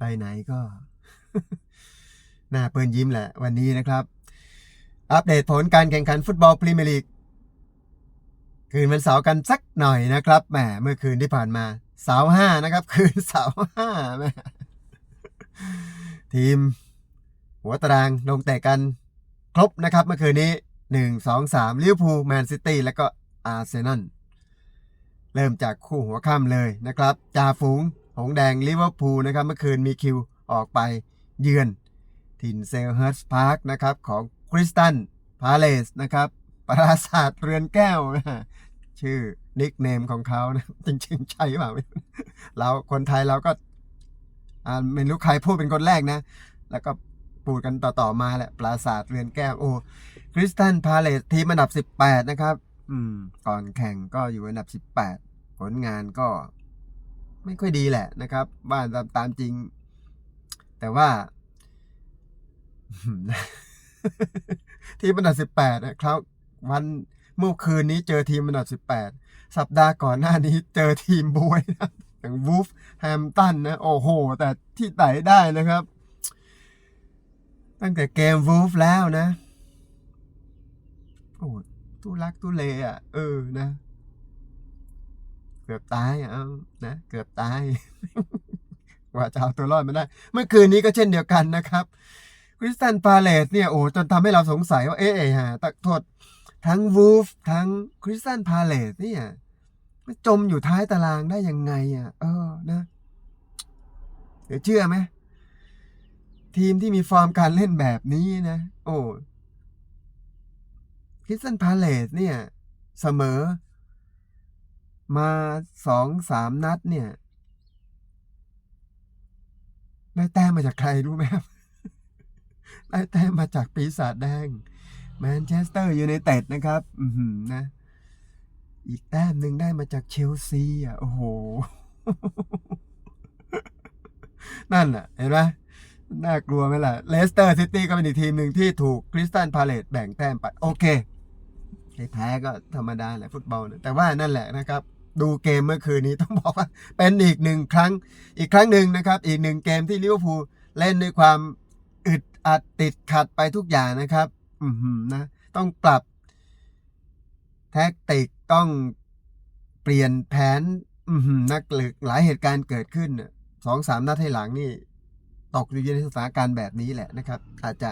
ไปไหนก็หน้าเปินยิ้มแหละวันนี้นะครับ อัปเดตผลการแข่งขันฟุตบอลพรีเมียร์ลีกคืนวันเสาร์กันสักหน่อยนะครับแหมเมื่อคืนที่ผ่านมาเสาร์ห้านะครับ คืนเสาร์ห้าแหมทีม หัวตารางลงเตะกันครบนะครับ เมื่อคืนนี้หนึ่งสองสามลิเวอร์พูลแมนซิตี้และก็อาร์เซนอลเริ่มจากคู่หัวค่ำเลยนะครับ จ่าฝูง หงแดงลิเวอร์พูลนะครับเมื่อคืนมีคิวออกไปเยือน ถิ่นเซลเฮิร์สพาร์คนะครับของคริสตันพาเลสนะครับปราสาทเรือนแก้วนะชื่อนิกเนมของเขานะจริงๆใช่เปล่าไม่รู้เราคนไทยเราก็ไม่รู้ใครพูดเป็นคนแรกนะ แล้วก็พูดกันต่อๆมาแหละปราสาทเรือนแก้วโอ้คริสตันพาเลสทีมอันดับ 18 นะครับ อืม ก่อนแข่งก็อยู่อันดับ 18 ผลงานก็ ไม่ค่อยดีแหละนะครับบ้านตามตามจริง แต่ว่าทีมอันดับ18นะครับ วันเมื่อคืนนี้เจอทีมอันดับ18สัปดาห์ก่อนหน้านี้เจอทีมบวยนะอย่างวูฟแฮมตันนะ โอ้โห แต่ที่ไหนได้นะครับ ตั้งแต่เกมวูฟแล้วนะ โอ้ตู้รักตู้เลอะ เออนะ กือบตายเอานะเกือบตายกว่าจะเอาตัวรอดมาได้ เมื่อคืนนี้ก็เช่นเดียวกันนะครับคริสตันพาเลตเนี่ยโอ้จนทำให้เราสงสัยว่าเอ๊ะเอ๊ะฮะตักโทษทั้งวูฟทั้งคริสตันพาเลตเนี่ยมันจมอยู่ท้ายตารางได้ยังไงอะ เออนะเดี๋ยวเชื่อไหมทีมที่มีฟอร์มการเล่นแบบนี้นะ โอ้คริสตันพาเลตเนี่ย เสมอ มาสองสามนัดเนี่ยได้แต้มมาจากใครรู้ไหมครับได้แต้มมาจากปีศาจแดงแมนเชสเตอร์ยูไนเต็ดนะครับอืนะ อีกแต้มหนึ่งได้มาจากเชลซีอะโอ้โห นั่นแหละเห็นไหมน่ากลัวไหมล่ะเลสเตอร์ซิตี้ก็เป็นอีกทีมหนึ่งที่ถูกคริสตันพาเลตแบ่งแต้มไปโอเคแพ้ก็ธรรมดาแหละฟุตบอลนะแต่ว่านั่นแหละนะครับ ดูเกมเมื่อคืนนี้ต้องบอกว่า เป็นอีกหนึ่งครั้งอีกครั้งหนึ่งนะครับ อีกหนึ่งเกมที่ลิเวอร์พูลเล่นด้วยความอึดอัดติดขัดไปทุกอย่างนะครับ อือหือนะต้องปรับ แท็กติกต้องเปลี่ยนแผน อือหือนักหลึกหลายเหตุการณ์เกิดขึ้นสองสามนัดให้หลังนี่ ตกอยู่ในสถานการณ์แบบนี้แหละนะครับ อาจจะ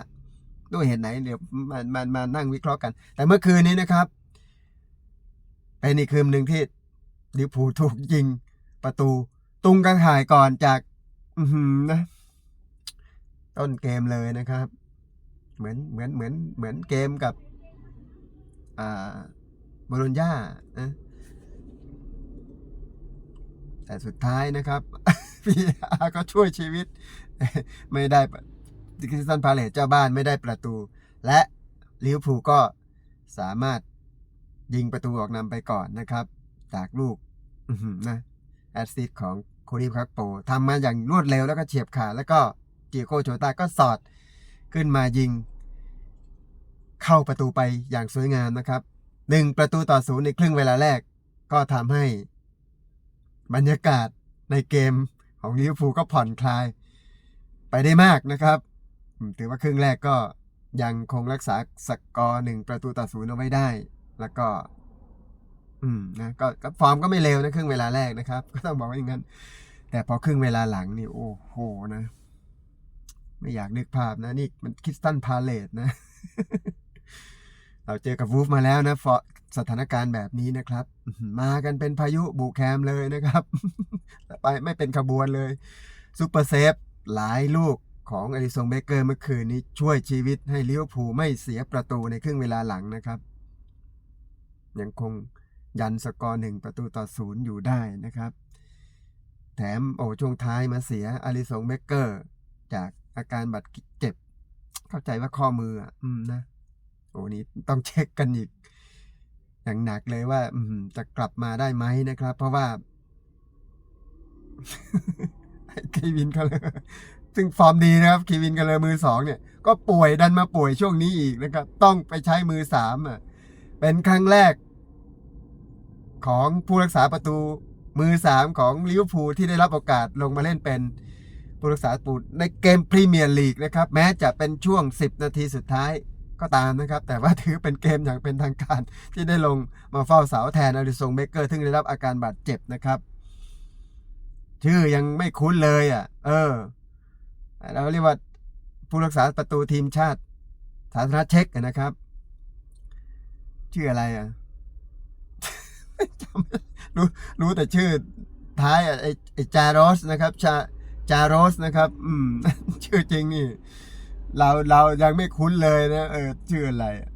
ด้วยเหตุไหนเดี๋ยวมามามานั่งวิเคราะห์กัน แต่เมื่อคืนนี้นะครับ เป็นอีกคืนหนึ่งที่ ลิวพูถูกยิง ประตู ตุงกระถ่ายก่อนจากอืนะ ต้นเกมเลยนะครับ เหมือนเหมือนเหมือนเหมือนเกมกับ อ่าบรูญญานะแต่สุดท้ายนะครับพีอาก็ช่วยชีวิต ไม่ได้คริสตันพาเลตเจ้าบ้านไม่ได้ประตู และลิเวอร์พูลก็สามารถยิงประตูออกนำไปก่อนนะครับ จากลูกนะแอซิสต์ของโคลีคักโปทำมาอย่างรวดเร็วแล้วก็เฉียบขาดแล้วก็เกียโกโจตาก็สอดขึ้นมายิง เข้าประตูไปอย่างสวยงามนะครับหนึ่งประตูต่อศูนย์ในครึ่งเวลาแรก ก็ทำให้ บรรยากาศในเกมของลิเวอร์พูลก็ผ่อนคลาย ไปได้มากนะครับถือว่าครึ่งแรกก็ยังคงรักษาสกอร์หนึ่งประตูต่อศูนย์เอาไว้ได้ แล้วก็ อืมนะก็ฟอร์มก็ไม่เลวนะครึ่งเวลาแรกนะครับ ก็ต้องบอกว่าอย่างนั้น แต่พอครึ่งเวลาหลังนี่โอ้โหนะ ไม่อยากนึกภาพนะ นี่มันคิสตันพาเลตนะ เราเจอกับวูฟมาแล้วนะฟอสถานการณ์แบบนี้นะครับ มากันเป็นพายุบุแคมเลยนะครับ ไปไม่เป็นขบวนเลยซูเปอร์เซฟหลายลูกของอลิซงเบเกอร์เมื่อคืนนี้ช่วยชีวิตให้ลิเวอร์พูลไม่เสียประตูในครึ่งเวลาหลังนะครับ ยังคง ยันสกอร์หนึ่งประตูต่อศูนย์อยู่ได้นะครับ แถมโอ้ช่วงท้ายมาเสียอลิซงเบเกอร์ จากอาการบาดเจ็บ เข้าใจว่าข้อมืออะอืมนะโอ้นี้ต้องเช็คกันอีก อย่างหนักเลยว่า อืมจะกลับมาได้ไหมนะครับ เพราะว่าไอ้คีวินก็เลยซึ่งฟอร์มดีนะครับคีวินกันเลยมือสองเนี่ย ก็ป่วยดันมาป่วยช่วงนี้อีกนะครับ ต้องไปใช้มือสามอะเป็นครั้งแรก ของผู้รักษาประตูมือสามของลิเวอร์พูลที่ได้รับโอกาสลงมาเล่นเป็นผู้รักษาประตูในเกมพรีเมียร์ลีกนะครับ แม้จะเป็นช่วง 10 นาทีสุดท้ายก็ตามนะครับ แต่ว่าถือเป็นเกมอย่างเป็นทางการที่ได้ลงมาเฝ้าเสาแทนอาริซงเบเกอร์ซึ่งได้รับอาการบาดเจ็บนะครับ ชื่อยังไม่คุ้นเลยอะ เออเราเรียกว่าผู้รักษาประตูทีมชาติสาธารณเช็กนะครับ ชื่ออะไรอะ จำรู้รู้แต่ชื่อท้ายไอไอจารอสนะครับชาจารอสนะครับ อืม ชื่อจริงนี่ เราเรายังไม่คุ้นเลยนะ เออ ชื่ออะไรอะ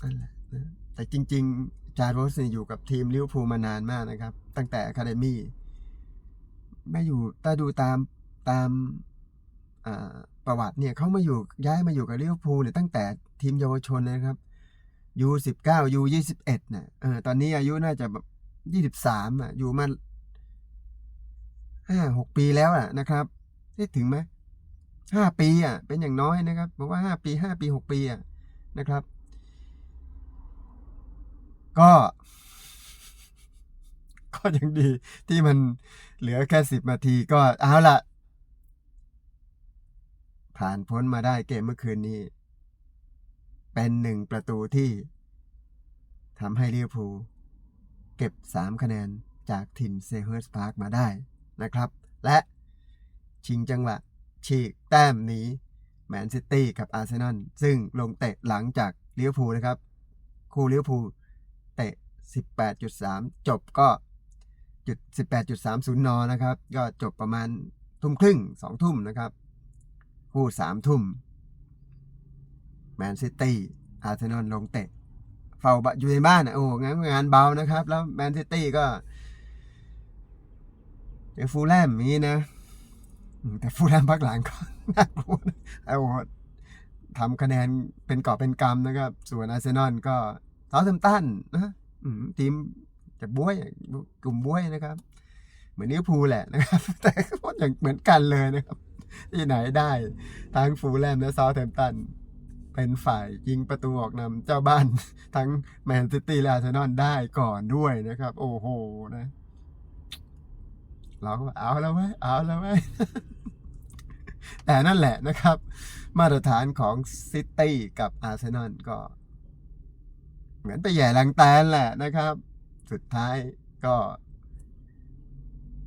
นั่นแต่จริง ๆ จารอสเนี่ยอยู่กับทีมลิเวอร์พูลมานานมากนะครับ ตั้งแต่อะคาเดมี่ไม่อยู่ถ้าดูตามตาม ประวัติเนี่ยเขามาอยู่ย้ายมาอยู่กับลิเวอร์พูลเนี่ยตั้งแต่ทีมเยาวชนเลยนะครับยูสิบเก้ายูยี่สิบเอ็ดน่ะเออตอนนี้อายุน่าจะแบบยี่สิบสามอะอยู่มาห้าหกปีแล้วอะนะครับได้ถึงไหมห้าปีอะเป็นอย่างน้อยนะครับบอกว่าห้าปีห้าปีหกปีอะนะครับ ก็ ก็ยังดีที่มันเหลือแค่สิบนาทีก็เอาละ ผ่านพ้นมาได้เกมเมื่อคืนนี้ เป็นหนึ่งประตูที่ทำให้ลิเวอร์พูลเก็บ 3 คะแนนจากถิ่นเซเฮิร์สพาร์คมาได้นะครับ และชิงจังหวะฉีกแต้มหนีแมนซิตี้กับอาร์เซนอลซึ่งลงเตะหลังจากลิเวอร์พูลนะครับ คู่ลิเวอร์พูลเตะ 18.3 จบก็จุด18.30 น นะครับ ก็จบประมาณทุ่มครึ่งสองทุ่มนะครับ คู่สามทุ่มแมนซิตี้อาร์เซนอลลงเตะเฝ้าอยู่ในบ้านอะโอ้งั้นงานเบานะครับ แล้วแมนซิตี้ก็เจอฟูลแลมนี้นะ แต่ฟูลแลมพักหลังก็น่ากลัวนะเอาทำคะแนนเป็นกอบเป็นกำนะครับ ส่วนอาร์เซนอลก็เซาท์แฮมตันนะทีมจะบ้วยกลุ่มบ้วยนะครับ เหมือนนิวพูลแหละนะครับ แต่ก็อย่างเหมือนกันเลยนะครับ ที่ไหนได้ ทั้งฟูลแลมและซาท์แฮมป์ตัน เป็นฝ่ายยิงประตูออกนำเจ้าบ้าน ทั้งแมนซิตี้และอาร์เซนอลได้ก่อนด้วยนะครับ โอ้โหนะ เราก็เอาแล้วไหมเอาแล้วไหมแต่นั่นแหละนะครับ มาตรฐานของซิตี้กับอาร์เซนอลก็ เหมือนไปแย่ลังแตนแหละนะครับ สุดท้ายก็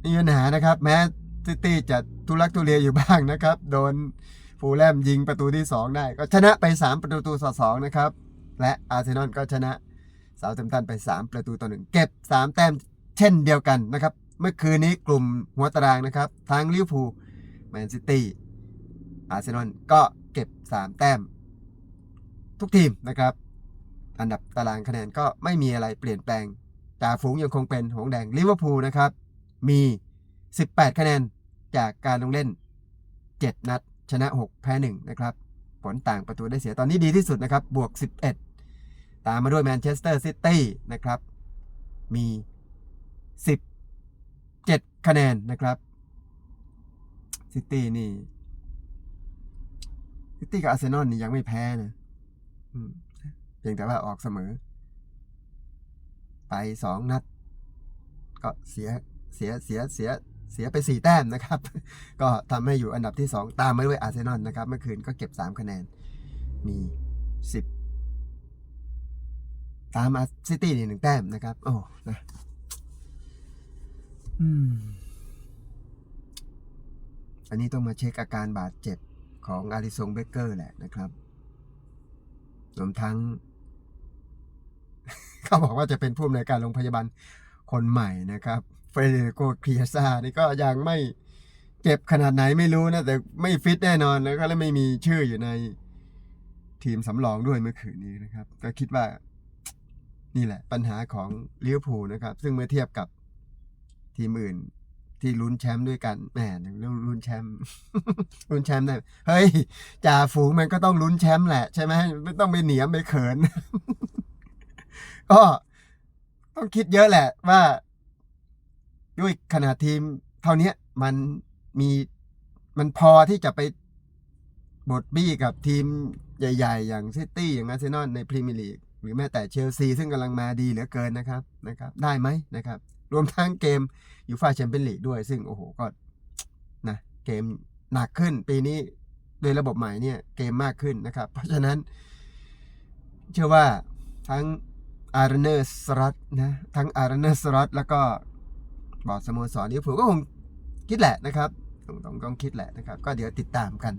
มีปัญหานะครับ แม้ ซิตี้จะทุลักทุเลอยู่บ้างนะครับ โดนฟูลแลมยิงประตูที่ 2 ได้ ก็ชนะไป 3 ประตูต่อ2นะครับ และอาร์เซนอลก็ชนะเซาท์แฮมตันไป 3 ประตูต่อ1เก็บ 3 แต้มเช่นเดียวกันนะครับ เมื่อคืนนี้กลุ่มหัวตารางนะครับ ทั้งลิเวอร์พูลแมนซิตี้อาร์เซนอลก็เก็บ 3 แต้ม ทุกทีมนะครับ อันดับตารางคะแนนก็ไม่มีอะไรเปลี่ยนแปลงจ่าฝูงยังคงเป็นหงแดงลิเวอร์พูลนะครับ มี 18 คะแนน จากการลงเล่น 7 นัด ชนะ 6 แพ้1นะครับ ผลต่างประตูได้เสียตอนนี้ดีที่สุดนะครับ บวก 11 ตามมาด้วยแมนเชสเตอร์ซิตี้นะครับ มี 17 คะแนนนะครับซิตี้นี่ซิตี้กับอาร์เซนอลนี่ยังไม่แพ้นะอืมเพียงแต่ว่าออกเสมอ ไปสองนัด ก็เสียเสียเสียเสีย เสียไปสี่แต้มนะครับ ก็ทำให้อยู่อันดับที่สองตามมาด้วยอาร์เซนอลนะครับ เมื่อคืนก็เก็บสามคะแนน มีสิบตามอาร์ซิตี้นี่หนึ่งแต้มนะครับ โอ้ นะอันนี้ต้องมาเช็คอาการบาดเจ็บของอาริซงเบเกอร์แหละนะครับรวมทั้ง เขาบอกว่าจะเป็นผู้อำนวยการโรงพยาบาลคนใหม่นะครับเฟเดโกครียซานี่ก็ยังไม่เจ็บขนาดไหนไม่รู้นะ แต่ไม่ฟิตแน่นอนแล้วก็เลยไม่มีชื่ออยู่ในทีมสำรองด้วยเมื่อคืนนี้นะครับ ก็คิดว่านี่แหละปัญหาของลิเวอร์พูลนะครับ ซึ่งเมื่อเทียบกับทีมอื่นที่ลุ้นแชมป์ด้วยกันแหมเรื่องลุ้นแชมป์ลุ้นแชมป์ได้เฮ้ยจ่าฝูงมันก็ต้องลุ้นแชมป์แหละใช่ไหมไม่ต้องไปเหนียมไปเขิน ก็ต้องคิดเยอะแหละว่า ด้วยขนาดทีมเท่านี้มันมีมันพอที่จะไปบดบี้กับทีมใหญ่ ๆ อย่างซิตี้อย่างอาร์เซนอลในพรีเมียร์ลีกหรือแม้แต่เชลซีซึ่งกำลังมาดีเหลือเกินนะครับนะครับ ได้ไหมนะครับ รวมทั้งเกมยูฟ่าแชมเปี้ยนลีกด้วย ซึ่งโอ้โหก็นะเกมหนักขึ้นปีนี้โดยระบบใหม่เนี่ยเกมมากขึ้นนะครับ เพราะฉะนั้น เชื่อว่าทั้งอาร์เนอร์สลอตนะทั้งอาร์เนอร์สลอตแล้วก็ บอร์ดสโมสรลิเวอร์พูลก็คงคิดแหละนะครับต้องต้องต้องคิดแหละนะครับ ก็เดี๋ยวติดตามกัน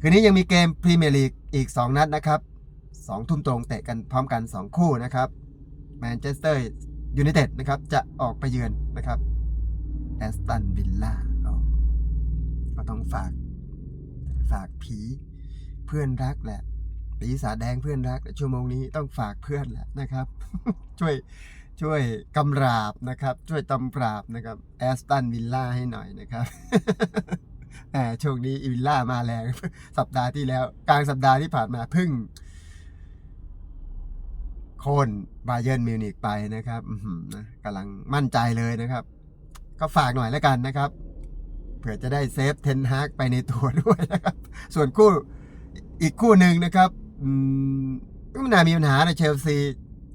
คืนนี้ยังมีเกมพรีเมียร์ลีกอีก 2 นัดนะครับ2ทุ่มตรงเตะกันพร้อมกัน 2 คู่นะครับแมนเชสเตอร์ยูไนเต็ดนะครับจะออกไปเยือนนะครับแอสตันวิลล่าก็ต้องฝากฝากผีเพื่อนรักแหละปีศาจแดงเพื่อนรักชั่วโมงนี้ต้องฝากเพื่อนแหละนะครับ ช่วย ช่วยกำราบนะครับ ช่วยตำปราบนะครับแอสตันวิลล่าให้หน่อยนะครับแหมช่วงนี้วิลล่ามาแรงสัปดาห์ที่แล้ว กลางสัปดาห์ที่ผ่านมาเพึ่ง โค่นบาเยิร์นมิวนิกไปนะครับอื้อหือนะกำลังมั่นใจเลยนะครับ ก็ฝากหน่อยแล้วกันนะครับเผื่อจะได้เซฟเทนฮากไปในตัวด้วยนะครับ ส่วนคู่อีกคู่หนึ่งนะครับ อืมไม่น่ามีปัญหานะเชลซี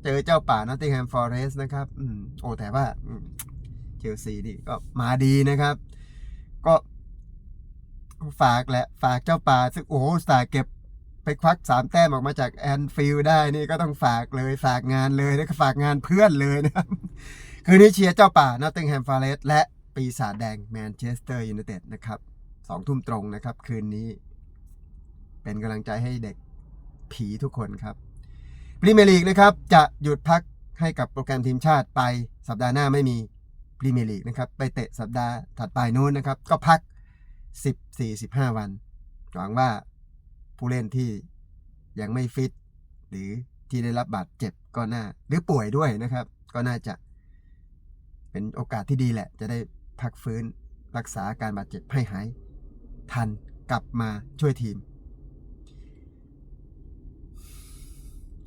เจอเจ้าป่านอตติงแฮมฟอร์เรส์นะครับอืมโอ้แต่ว่าเชลซีนี่ก็มาดีนะครับ ก็ฝากแหละ ฝากเจ้าป่าซึ่งโอ้สตาห์เก็บไปควักสามแต้มออกมาจากแอนฟิลด์ได้นี่ก็ต้องฝากเลยฝากงานเลยแล้วก็ฝากงานเพื่อนเลยนะครับ คืนนี้เชียร์เจ้าป่านอตติงแฮมฟอร์เรส์และปีศาจแดงแมนเชสเตอร์ยูไนเต็ดนะครับสองทุ่มตรงนะครับ คืนนี้ เป็นกำลังใจให้เด็กผีทุกคนครับ พรีเมียร์ลีกนะครับ จะหยุดพักให้กับโปรแกรมทีมชาติไปสัปดาห์หน้าไม่มีพรีเมียร์ลีกนะครับ ไปเตะสัปดาห์ถัดไปนู้นนะครับ ก็พัก 14 15 วันหวังว่าผู้เล่นที่ยังไม่ฟิต หรือที่ได้รับบาดเจ็บก็น่า หรือป่วยด้วยนะครับ ก็น่าจะเป็นโอกาสที่ดีแหละ จะได้พักฟื้นรักษาอาการบาดเจ็บให้หาย ทันกลับมาช่วยทีม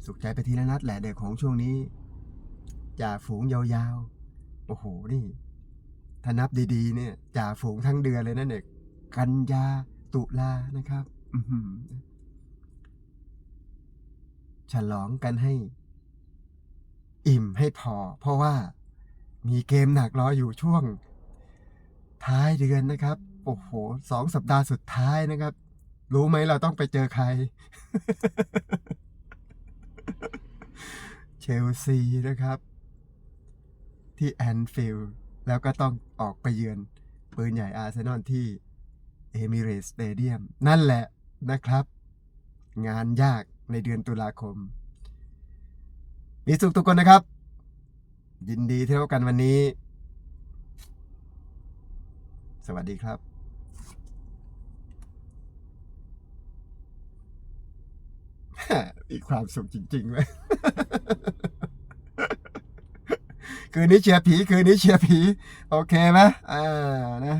สุขใจไปทีละนัดแหละเด็กของช่วงนี้จ่าฝูงยาวๆ โอ้โห นี่ ถ้านับดีๆ เนี่ยจ่าฝูงทั้งเดือนเลยนะเด็กกันยาตุลานะครับฉลองกันให้ อิ่มให้พอ เพราะว่ามีเกมหนักรออยู่ช่วง ท้ายเดือนนะครับ โอ้โหสองสัปดาห์สุดท้ายนะครับ รู้ไหมเราต้องไปเจอใคร เชลซีนะครับ ที่แอนฟิลด์แล้วก็ต้องออกไปเยือนปืนใหญ่อาร์เซนอลที่เอมิเรสสเตเดียมนั่นแหละนะครับ งานยากในเดือนตุลาคม มีสุขทุกคนนะครับ ยินดีที่พบกันวันนี้ สวัสดีครับมีความสุขจริงๆเว้ย คืนนี้เชียร์ผี คืนนี้เชียร์ผี โอเคไหมอ่านะ